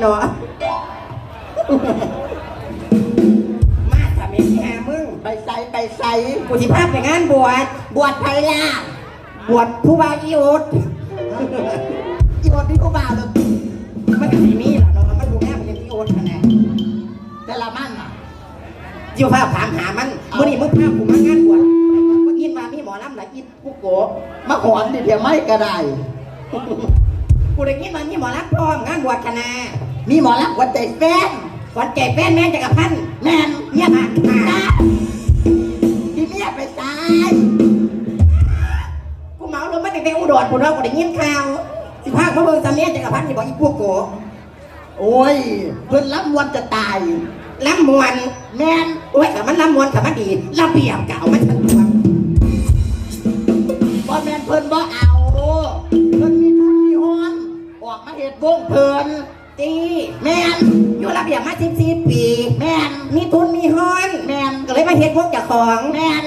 เนาะมาสามีแห่มึง ไปใส่ไปใส่กูสิพาไปงานบวช บวชไทยล่ะ บวชผู้บ่าวอีโอดอีบวชที่ผู้บ่าวเลยมันก็สิมีแหละเนาะมันดูแง่มันเป็นอีโอดขนาดแต่ละมั่นอะจิวพาถามหามันมื่อนี้มึงพากูมางานบวชมึงยินมามีหมอลำหลายอีกูโกะมาหอนดิเพียงไม่ก็ได้ กูได้ยินมามีหมอลำพร้อมงานบวชคณะ มีหมอรักวันใจแฟนก่อนแก่แฟนแม่จักรพันธ์แม่นเนี่ยผ่านมาที่เมียไปใส่กูเมาลงมาตั้งแต่อุดรกูเนากูได้ยินข่าวสิพาเขาเบิ่งสามีจักรพันธ์นี่บอกอีพวกโกะโอ้ยเพิ่นรับวันจะตายลำมวนแม่นโอ้ยแต่มันลำมวนแต่มันดีระเบียบเก่ามันชันตัวบ่แม่นเพิ่นบ่ อยู่ระเบียบมาสิบสี่ปี แม่นมีทุนมีฮอนแม่นก็เลยมาเฮ็ดพวกเจ้าของแม่น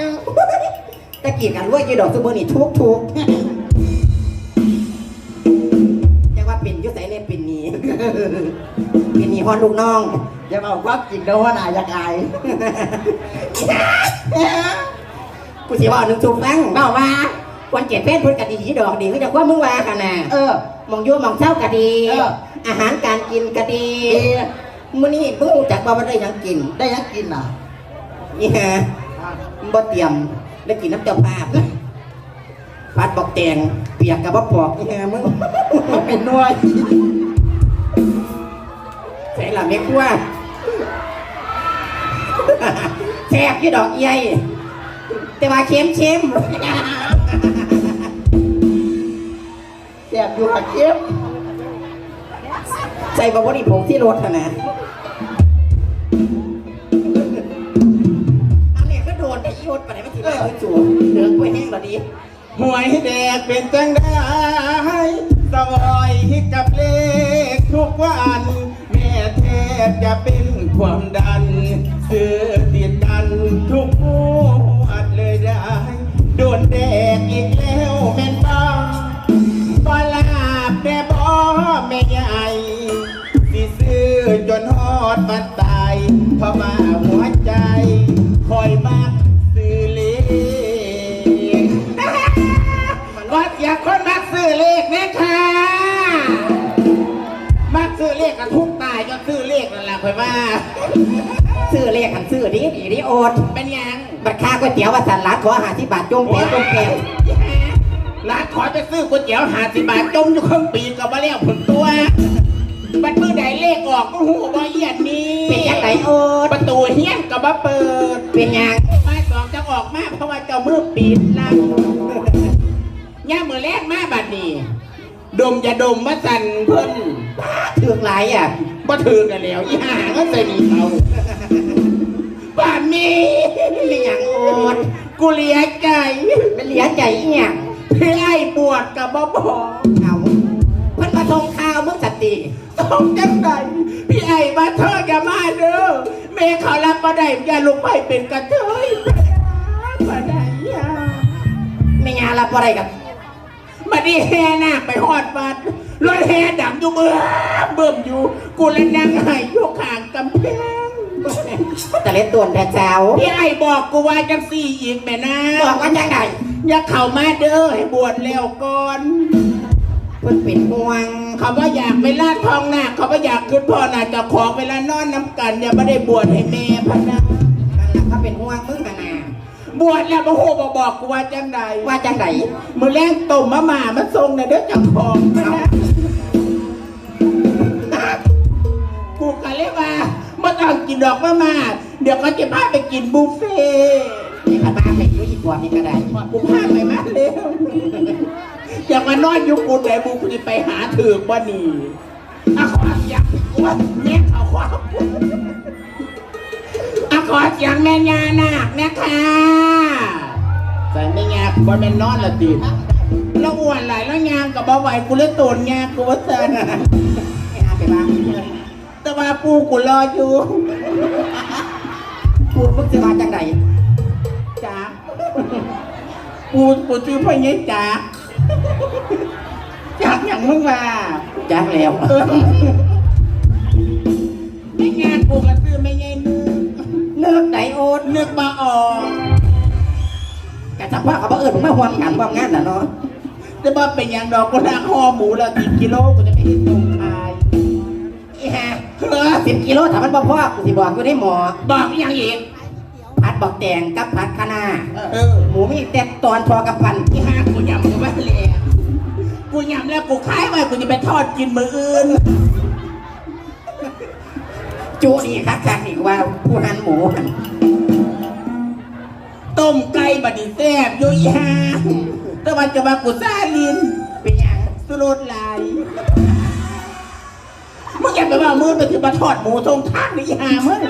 ตะกี้กันรวยยี่ดอกสมบูรณ์นี่ทุกทุกจะว่าเป็นอยุใส่เลยเป็นหนี้ เป็นหนี้ฮอนลูกน้องอย่าเอาความจริงเด้อว่าน่าอยากอาย กูสิว่าหนึ่งถูกฟังเปล่าว่าวันเจ็ดเพศพุทธกะดีดอกดีก็จะว่ามึงว่ากันน่ะเออมองอยู่มองเช้ากะดี เออ อาหารการกินกะดีดีมื้อนี้เพิ่งรู้จักว่ามันได้หยังกินได้ยังกินอะนี่ฮะบ่เตรียมได้กินน้ำเจ้าภาพพัดบอกแตงเปียกกับบ่ปอกนี่ฮะมึงมันเป็นหน่วยใส่ละแม่ครัวแซ่บอยู่ดอกใหญ่แต่ว่าเค็มเค็มแซ่บอยู่กับเก็บ ใส่บะวนี่ผงที่รถนะอันนี้ก็โดนไปอีโอดไปไหนมาทีไรเออจู่เหลืองไปแห้งแบบนี้หวยแดกเป็นจังได้สวอยกับเลขทุกวันแม่แทบจะเป็นความดันซื้อติดกันทุกงวดเลยได้ โดนแดกอีกแล้วแม่นบ้าบาลาบแม่บอแม่ใหญ่สิซื้อจนฮ อดบัดตายเพราะมาหัวใจ คอยมักซื้อเลขวัดอยากคนมักซื้อเลขนะค่ะมักซื้อเลขกันทุกตายก็ซื้อเลขนั่นแหละคอยว่าซื้อเลขกันซื้อดีดีดีโอดเป็นยังบัตรค่าก๋วยเตี๋ยวว่าสันร้านขอหาที่บาทจงแปะจงแปะร้านขอจะซื้อก๋วยเตี๋ยวหาสิบบาทจมอยู่ครึ่งปีก็มาแล้วผลตัว บัดมือใดเลขออกก็หูบ่เอียดนี้เป็นยังไงโอดประตูเฮี้ยนก็มาเปิด เป็นยังมาสองจะออกมาเพราะว่าเจ้ามือปิดลังย่ามือแรกมาบัดนี้ ดมจะดมมาสั่นเพิ่นถือกหลายอะบ่ถือกันแล้วอีห่าก็ใส่ดีเขาบ้านนี้เป็นยังโอดกูเลียใจเป็นเหลียใจอีหยังพี่ไอ้บวชกับบ่บอกเอาเพิ่นมาทงข้าวมึงสติ ต้องจังใดพี่ไอ้มาเธออย่ามาเด้อแม่เขารับบ่ได้อย่าลงไปเป็นกระเทยบ่ได้ยาไม่งานรับอะไรกับบัดนี้แห่นาคไปฮอดวัดรถแห่ดังอยู่เบิ่มเบิ่มอยู่ กูเลยนั่งให้อยู่ข้างกำแพงแต่เล็ดตวนแต่เช้าพี่ไอ้บอกกูว่าจังสี่อีกแม่นะบอกว่าจังไงอย่าเข้ามาเด้อให้บวชแล้วก่อน เพิ่นเป็นห่วง เขาว่าอยากไปลาดทองหน้าเขาว่าอยากขึ้นพ่อหน้าเจะของเวลานอนน้ำกัน อย่าไม่ได้บวชให้แม่พะนะนั่นแหละเขาเป็นห่วงมึงนะนาบวชแล้วมาโหบอกบอกกูว่าจังใดว่าจังไงมือแรงต้มมะหม่ามาส่งนะเด้อเจังของพะนะกูก็เลยว่าไม่ต้องกินดอกมะหม่าเดี๋ยวก็จะพาไปกินบุฟเฟ่ต์นี่ขนาดไม่อยู่อีกกว่ามีก็ได้กูพาไปมาเร็ว อย่ามานอนอยู่กูแต่บุกูจะไปหาถือกว่านี่อะขอเสียงกูว่าแม่เขาขออะขอเสียงแม่ยานาคนะคะใส่แม่ยาบอลแม่นนอนละตีแล้วอ้วนหลายแล้วยางกับบ่ไหวกูเลยโตนยากูว่าเซินไม่หาไปบ้างเงินแต่ว่าปูกูรออยู่พูดมึงจะมาจังไงจ้าปูปูชื่อพ่อเงี้ยจ้า จักอย่างมึงว่าจักแล้วไม่งานปูกระซื้อไม่ใช่นึกนึกไดโอ๊ตเนึกมาออกกะจักว่าเขาบอกเอิญมึมาห่วงกันความงานน่ะเนาะแต่ว่เป็นอย่างดอกกูร่างห่อหมูละวสิบกิโลกูจะไปเห็นตรงคายอีฮะเหรอสิบกิโลถามมันบ่พอกูสิบอกกูได้หมอบอกอย่างอีกผัดบอกแดงกับผัดคะน้าหมูมีแต่ตอนทอกับพัน กูขายไว้กูจะไปทอดกินมืออื่น จูนี่คักคักๆนี่ว่าผู้หันหมูหันต้มไก่บัดดีแซ่บอยุยฮาแต่วันจะมากูซาลิน เป็นหยังสุรสไหลมึงอย่าไปว่ามือไปถึงมาทอดหมูทรงทางนี่อีหามึง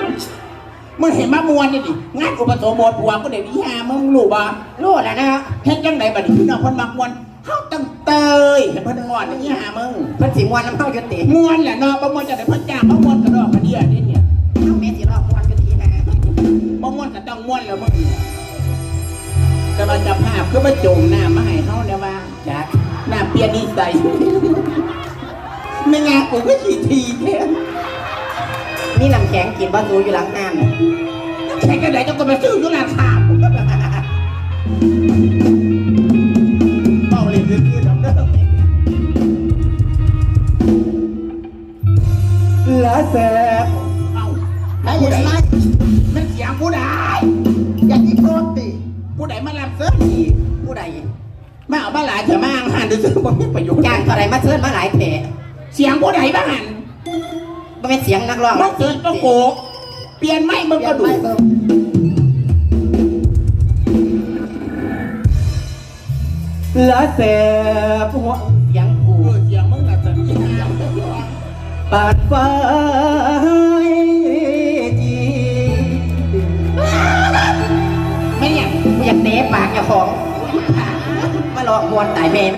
มึงเห็นมะมวนนี่ดิงานกูผสมหมดผัวกูเด็กอีหามึงรู้ป่ะรู้แล้วนะเฮ็ดยังไงบัดนี้พี่น้องคนมักมวนเฮาตั้ง เตยเห็นเพิ่นงอนนี่หามึงเพิ่นสิมวนน้ำเข้าจนติมวนแหละเนาะบ่มวนจะได้เพิ่นจ้างบ่มวนกระดอกกระเดียนี่เนี่ยเอาแม่สิรอบมวนจนทีนะบ่มวนก็ต้องมวนแล้วมึงเนี่ยแต่ว่าจะภาพคือมาจมน้ำมาให้เฮาเนี่ยว่าจ้ะน้ำเปลี่ยนนิสัยไม่งานกูก็ขี่ทีแท้มีน้ำแข็งกินบ่สูอยู่หลังห้านแข่งกันไหนเจ้าก็ไปซื้ออยู่ร้านค้าเอละแสบเอ้าไอ้ยังไงมันเสียงผู้ใดอย่างที่โคตรติผู้ใดมารับเสื้ออีกผู้ใดมาเอามาหลายเถอะมาอ่างหันซื้อบ่มีประโยชน์จ้างเท่าไรมาเชิญมาหลายเตะเสียงผู้ใดบ้างหันบ่เป็นเสียงนักร้องมันเกิดก็โกกเปลี่ยนไม่มึงเปลี่ก็ยนดูไปเบิ่งละแสบหัว ปาดฟ้าจีไม่เนี่ยอยากเตะปากอย่าของ มาหลอกมวนตายแม่